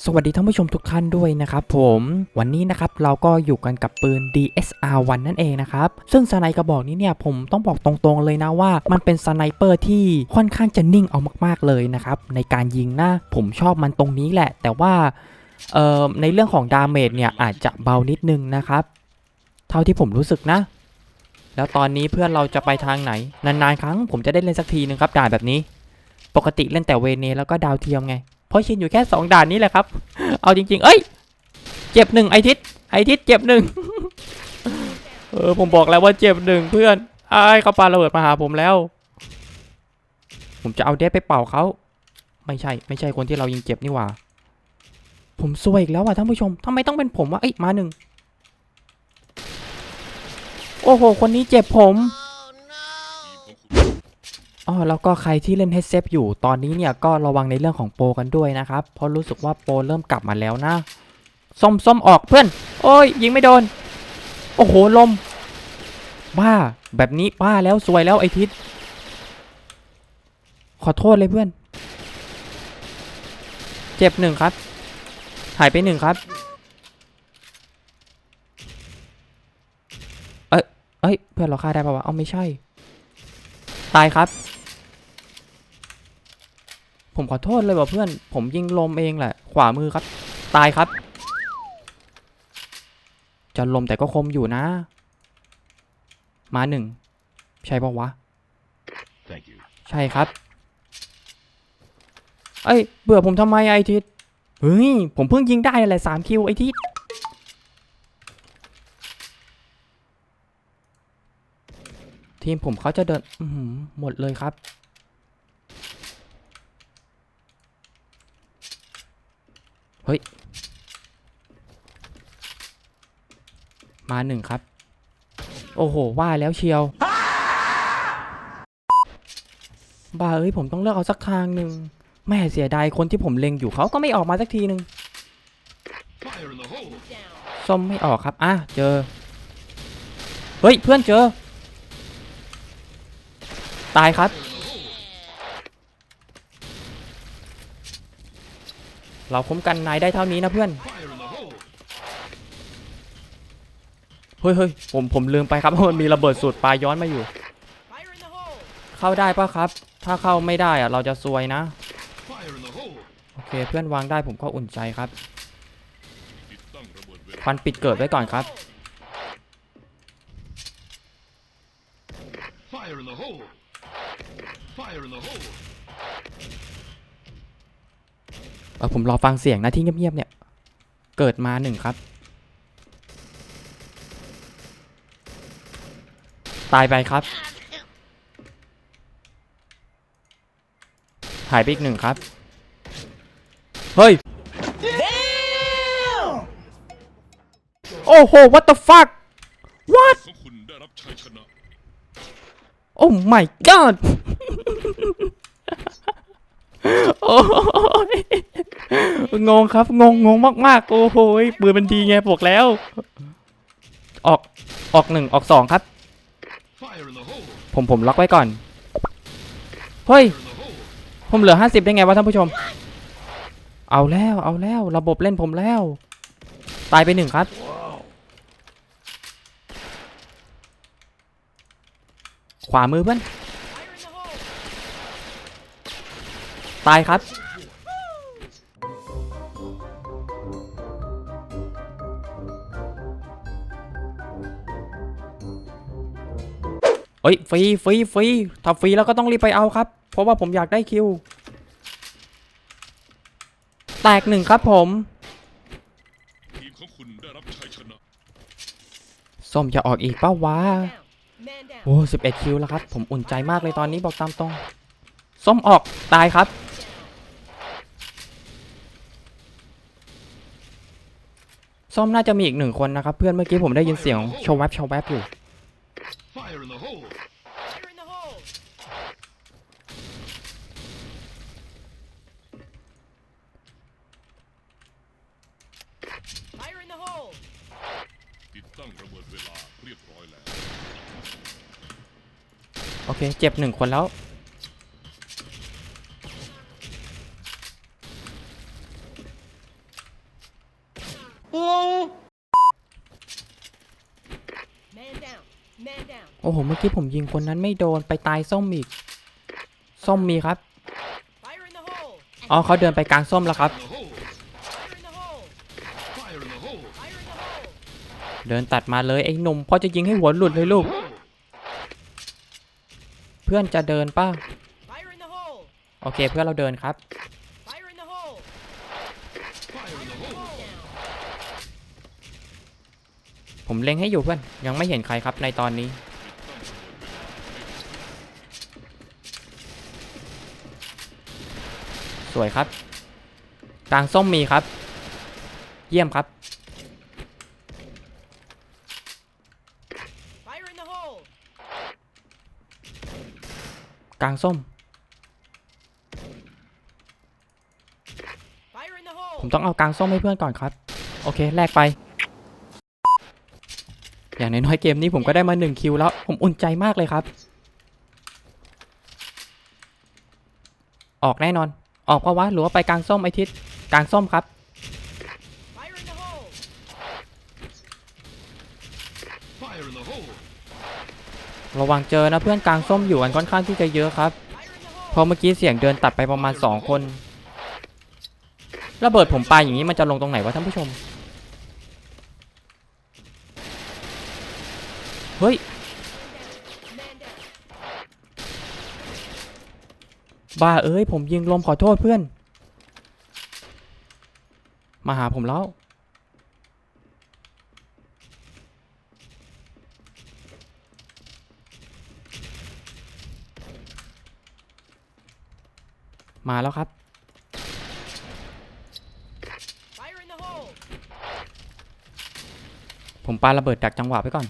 สวัสดีท่านผู้ชมทุกท่านด้วยนะครับผมวันนี้นะครับเราก็อยู่กันกับปืน DSR1 นั่นเองนะครับซึ่งสไนกระบอกนี้เนี่ยผมต้องบอกตรงๆเลยนะว่า มันเป็นสไนเปอร์ที่ค่อนข้างจะนิ่งเอามากๆเลยนะครับในการยิงนะผมชอบมันตรงนี้แหละ แต่ว่าในเรื่องของดาเมจเนี่ยอาจจะเบานิดนึงนะครับ เท่าที่ผมรู้สึกนะ แล้วตอนนี้เพื่อนเราจะไปทางไหน นานๆ ครั้งผมจะได้เล่นสักทีนึงครับด่านแบบนี้ ปกติเล่นแต่เวเนแล้วก็ดาวเทียมไง เพราะชินอยู่แค่ 2 ด่านนี้แหละครับ เอาจริง ๆ เอ้ย เจ็บหนึ่งไอทิศไอทิศเจ็บหนึ่งเออผมบอกแล้วว่าเจ็บหนึ่งเพื่อนไอ้เขาปาระเบิดมาหาผมแล้ว ผมจะเอาเดสไปเป่าเขาไม่ใช่ ไม่ใช่คนที่เรายิงเจ็บนี่หว่า ผมซวยอีกแล้วอะท่านผู้ชมทำไมต้องเป็นผมวะเอ้ยมาหนึ่งโอ้โห คนนี้เจ็บผม อ๋อแล้วก็ใครที่เล่น h เซฟอยู่ตอนนี้เนี่ยก็ระวังในเรื่องของโปรกันด้วยนะครับเพราะรู้สึกว่าโปรเริ่มกลับมาแล้วนะส้มส้มออกเพื่อน โอ้ยยิงไม่โดน โอ้โหลม บ้า แบบนี้บ้าแล้วสวยแล้วไอทิศขอโทษเลยเพื่อน เจ็บหนึ่งครับ หายไปหนึ่งครับ เอ้ยเอ้ย เพื่อนเราฆ่าได้ปะวะ เอาไม่ใช่ ตายครับ ผมขอโทษเลยว่ะเพื่อน ผมยิงลมเองแหละ ขวามือครับ ตายครับ จะลมแต่ก็คมอยู่นะ มาหนึ่ง ใช่ปะวะ Thank you. ใช่ครับ เอ้ย เบื่อผมทำไมไอทิศเฮ้ย ผมเพิ่งยิงได้อะไรสามคิวไอทิศทีมผมเขาจะเดินอือหือหมดเลยครับ เฮ้ย มาหนึ่งครับ โอ้โห ว่าแล้วเชียว บ้าเอ้ย ผมต้องเลือกเอาสักทางหนึ่งแม่เสียดายคนที่ผมเล็งอยู่เขาก็ไม่ออกมาสักทีหนึ่งส้มไม่ออกครับ อะ เจอ เฮ้ย เพื่อนเจอ ตายครับ เราคุ้มกันนายได้เท่านี้นะเพื่อน เฮ้ยเฮ้ยผมผมลืมไปครับว่ามันมีระเบิดสูตรปลาย้อนมาอยู่ เข้าได้ปะครับ ถ้าเข้าไม่ได้อะเราจะซวยนะ โอเคเพื่อนวางได้ผมก็อุ่นใจครับควันปิดเกิดไว้ก่อนครับ Fire in the hole! Fire in the hole! เออผมรอฟังเสียงนะที่เงียบๆเนี่ย เกิดมาหนึ่งครับ ตายไปครับ หายไปอีกหนึ่งครับ เฮ้ย โอ้โห what the fuck what ของคุณได้รับชัยชนะโอ้ my god โอ้ยงงครับ งงงงมากๆ โอ้โหยปืนมันดีไงบอกแล้ว ออกออกหนึ่งออกสองครับ ผมผมล็อกไว้ก่อน เฮ้ย ผมเหลือห้าสิบได้ไงวะท่านผู้ชม เอาแล้วเอาแล้ว ระบบเล่นผมแล้ว ตายไปหนึ่งครับขวามือเพื่อน Fire in the hole! ตายครับ เฮ้ยฟรีฟรีฟรีถ้าฟรีแล้วก็ต้องรีบไปเอาครับ เพราะว่าผมอยากได้คิว แตกหนึ่งครับผมทีมของคุณได้รับชัยชนะส้มจะออกอีกเป้าวะ Down. Man down. โอ้สิบเอ็ดคิวแล้วครับ ผมอุ่นใจมากเลยตอนนี้บอกตามตรง ส้มออกตายครับ ส้มน่าจะมีอีกหนึ่งคนนะครับ เพื่อนเมื่อกี้ผมได้ยินเสียงโชว์แวบโชว์แวบอยู่ติดตั้งระเบิดเวลาเรียบร้อยแล้ว โอเค เจ็บหนึ่งคนแล้ว อ้โห เมื่อกี้ผมยิงคนนั้นไม่โดนไปตายส้มอีก ส้มมีครับ อ๋อเขาเดินไปกลางส้มแล้วครับ เดินตัดมาเลยไอ้หนุ่มพ่อจะยิงให้หัวหลุดเลยลูก เพื่อนจะเดินป้าโอเคเพื่อนเราเดินครับ ผมเล็งให้อยู่เพื่อน ยังไม่เห็นใครครับในตอนนี้ สวยครับ กลางส้มมีครับ เยี่ยมครับ Fire in the hole. กลางส้ม Fire in the ผม hole. ต้องเอากลางส้มให้เพื่อนก่อนครับ โอเค แลกไป อย่างน้อยๆเกมนี้ผมก็ได้มา1คิวแล้ว ผมอุ่นใจมากเลยครับ ออกแน่นอน ออกเพราะวะหรือว่าไปกลางส้มไอทิศกลางส้มครับ ระวังเจอนะเพื่อนกลางส้มอยู่กันค่อนข้างที่จะเยอะครับพอเมื่อกี้เสียงเดินตัดไปประมาณ 2 คน ระเบิดผมไปอย่างนี้มันจะลงตรงไหนวะท่านผู้ชม เฮ้ย Man down. บ้าเอ้ยผมยิงลมขอโทษเพื่อน มาหาผมแล้วมาแล้วครับ ผมปาระเบิดดักจังหวะไปก่อน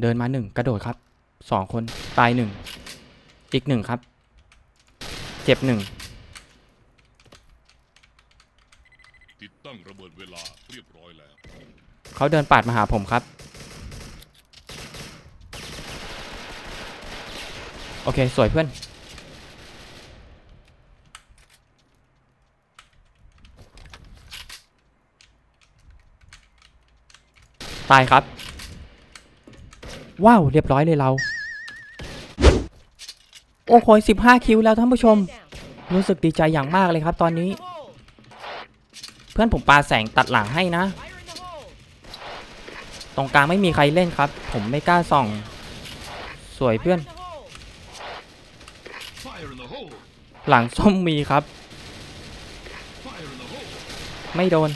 เดินมาหนึ่งกระโดดครับสองคนตายหนึ่ง อีกหนึ่งครับ เจ็บหนึ่งติดตั้งระเบิดเวลาเรียบร้อยแล้ว เขาเดินปาดมาหาผมครับ โอเค สวยเพื่อน ตายครับ ว้าว เรียบร้อยเลยเราโอ้โห15คิวแล้วท่านผู้ชม รู้สึกดีใจอย่างมากเลยครับ ตอนนี้ เพื่อนผมปาแสงตัดหลังให้นะ ตรงกลางไม่มีใครเล่นครับ ผมไม่กล้าส่อง สวยเพื่อน หลังส้มมีครับ ไม่โดน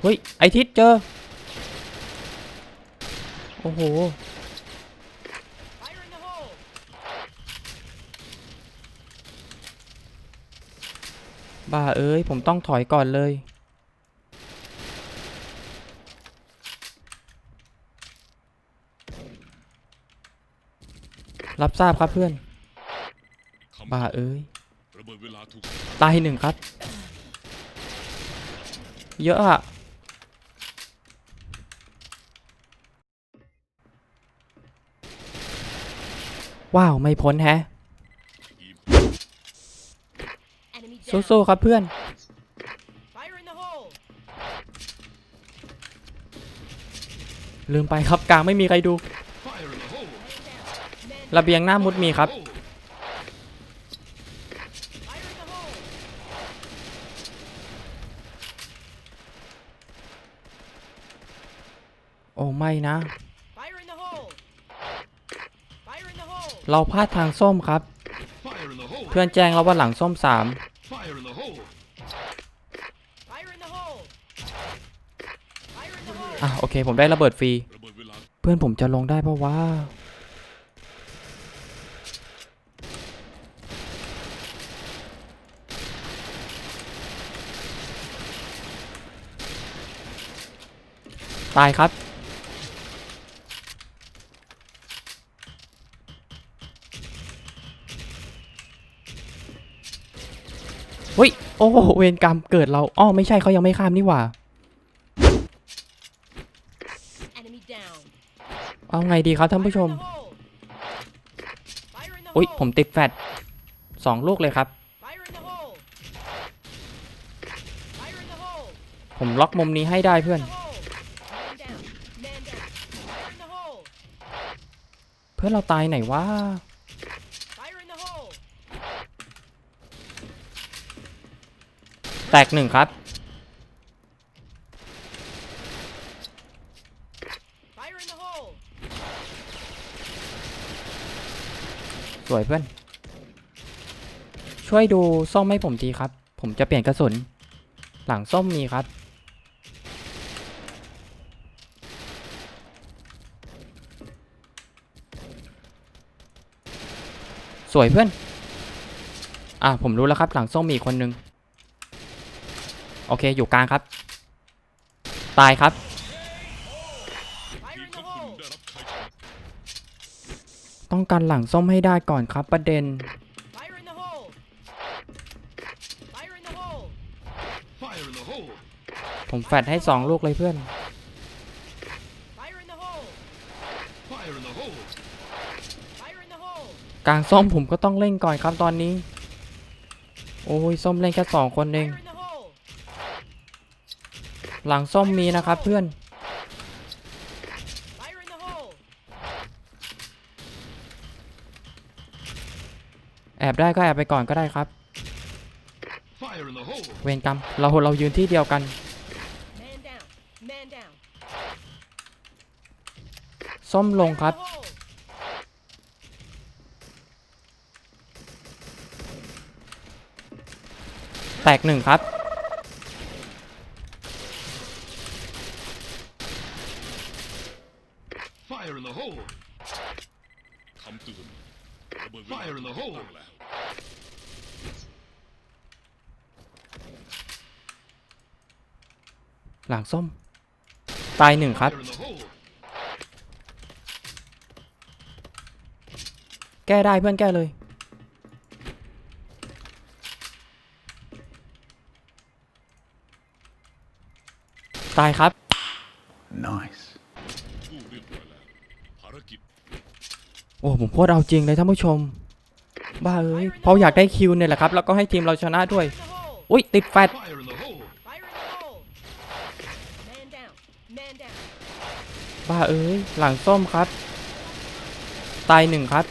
เฮ้ย ไอทิศเจอ โอ้โห Fire in the hole. บ้าเอ้ย ผมต้องถอยก่อนเลย รับทราบครับเพื่อน บ้าเอ้ย ตายหนึ่งครับ เยอะอะว้าว ไม่พ้นแฮะ ทีม Enemy down. สู้ๆครับเพื่อน ลืมไปครับกลางไม่มีใครดูระเบียงหน้ามุดมีครับ โอ้ไม่นะ เราพลาดทางส้มครับ เพื่อนแจ้งเราว่าหลังส้มสาม Fire in the hole! Fire in the hole. Fire in the hole. อะโอเค ผมได้ระเบิดฟรี เพื่อนผมจะลงได้ปะวะตายครับ เฮ้ย โอ้เวรกรรมเกิดเรา อ้อ ไม่ใช่เขายังไม่ข้ามนี่หว่า เอาไงดีครับท่านผู้ชม อุ๊ยผมติดแฟดสองลูกเลยครับ ผมล็อกมุมนี้ให้ได้เพื่อน เพื่อนเราตายไหนวะแตกหนึ่งครับ สวยเพื่อน ช่วยดูส้มให้ผมทีครับ ผมจะเปลี่ยนกระสุน หลังส้มมีครับ สวยเพื่อน อะผมรู้แล้วครับ หลังส้มมีคนนึง โอเคอยู่กลางครับ ตายครับ Fire ทีม in ข the องคุณ hole. ได้รับชัยชนะ ต้องการหลังส้มให้ได้ก่อนครับประเด็น Fire in the hole. Fire in the hole. Fire in the hole ผมแฟดให้สองลูกเลยเพื่อน Fire in the hole. Fire in the hole Fire in the hole. กลางส้มผมก็ต้องเล่นก่อนครับตอนนี้ โอ้ยส้มเล่นแค่สองคนเอง Fire in the hole. หลังส้มมีนะครับเพื่อน Fire in the hole. แอบได้ก็แอบไปก่อนก็ได้ครับ เวรกรรมเราเรายืนที่เดียวกันส้มลงครับ แตกหนึ่งครับ Fire in the hole คำเตือนระเบิดเวลา Fire in the hole ตั้งแล้ว หลังส้ม ตายหนึ่งครับ Fire in the hole แก้ได้เพื่อนแก้เลย ตายครับ Nice. กู้เรียบร้อยแล้วภารกิจโอ้ผมโคตรเอาจริงเลยท่านผู้ชม บ้าเอ้ยเพราะอยากได้คิวเนี่ยแหละครับ แล้วก็ให้ทีมเราชนะด้วย Fire in the hole. อุ้ยติดแฟด Fire in the hole Fire in the hole. Man down. Man down. บ้าเอ้ย หลังส้มครับ ตายหนึ่งครับ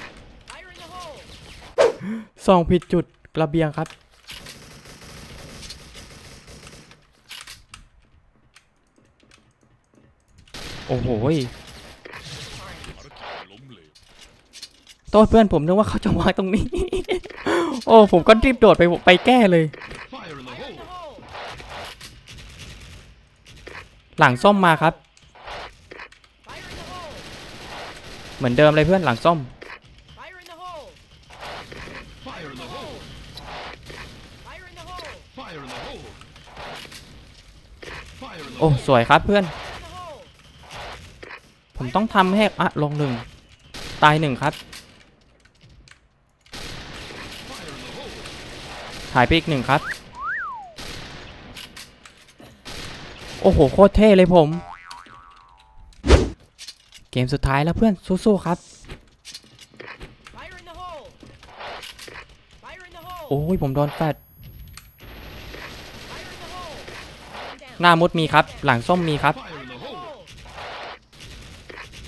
ส่องผิดจุดระเบียงครับ โอ้โหยภารกิจล้มเหลวโทษเพื่อนผมนึกว่าเขาจะวางตรงนี้ โอ้ ผมก็รีบโดดไปไปแก้เลย หลังส้มมาครับ Fire in the hole. เหมือนเดิมเลยเพื่อนหลังส้ม Fire in the hole. Fire in the hole Fire in the hole. Fire in the hole Fire in the โอ้ hole สวยครับเพื่อน Fire in the hole. ผมต้องทำให้อะลงหนึ่งตายหนึ่งครับ Fire in the hole หายไปอีกหนึ่งครับ โอ้โห โคตรเท่เลยผม เกมสุดท้ายแล้วเพื่อนสู้ๆครับ Fire in the hole. Fire in the hole. โอ้ยผมโดนแฟด Fire in the hole. Man down. หน้ามุดมีครับ หลังส้มมีครับ Fire in the hole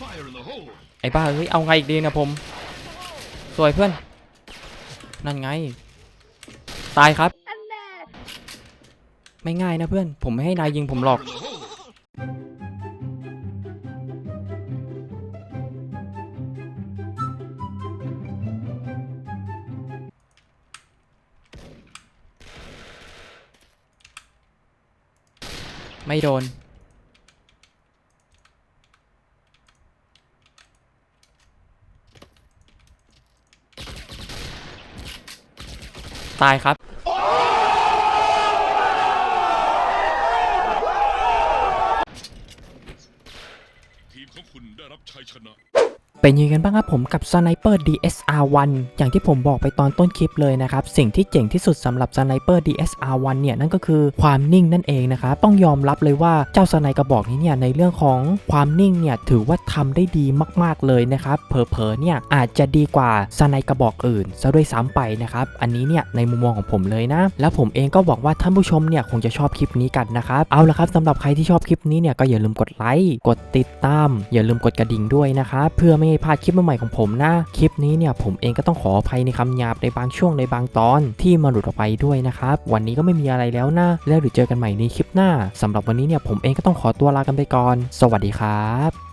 Fire in the hole ไอ้บ้าเอ้ย เอาไงอีกดีนะผม สวยเพื่อน นั่นไง ตายครับ ไม่ง่ายนะเพื่อน ผมไม่ให้นายยิงผมหรอก ไม่โดน ตายครับ ทีมของคุณได้รับชัยชนะ เป็นยังไงกันบ้างครับผมกับ Sniper DSR1 อย่างที่ผมบอกไปตอนต้นคลิปเลยนะครับ สิ่งที่เจ๋งที่สุดสำหรับ Sniper DSR1 เนี่ยนั่นก็คือความนิ่งนั่นเองนะครับ ต้องยอมรับเลยว่าเจ้าสไนกระบอกนี้เนี่ยในเรื่องของความนิ่งเนี่ยถือว่าทำได้ดีมาก ๆเลยนะครับเผลอๆเนี่ยอาจจะดีกว่าสไนกระบอกอื่นซะด้วยซ้ำไปนะครับอันนี้เนี่ยในมุมมองของผมเลยนะ แล้วผมเองก็หวังว่าท่านผู้ชมเนี่ยคงจะชอบคลิปนี้กันนะครับเอาละครับสำหรับใครที่ชอบคลิปนี้เนี่ยก็อย่าลืมกดไลค์กดติดตาม อย่าลืมกดกระดิ่งด้วยนะครับเพื่อไม่พลาดคลิปใหม่ของผมนะ คลิปนี้เนี่ยผมเองก็ต้องขออภัยในคำหยาบในบางช่วงในบางตอนที่มาหลุดออกไปด้วยนะครับ วันนี้ก็ไม่มีอะไรแล้วนะ แล้วเดี๋ยวเจอกันใหม่ในคลิปหน้าสำหรับวันนี้เนี่ยผมเองก็ต้องขอตัวลากันไปก่อน สวัสดีครับ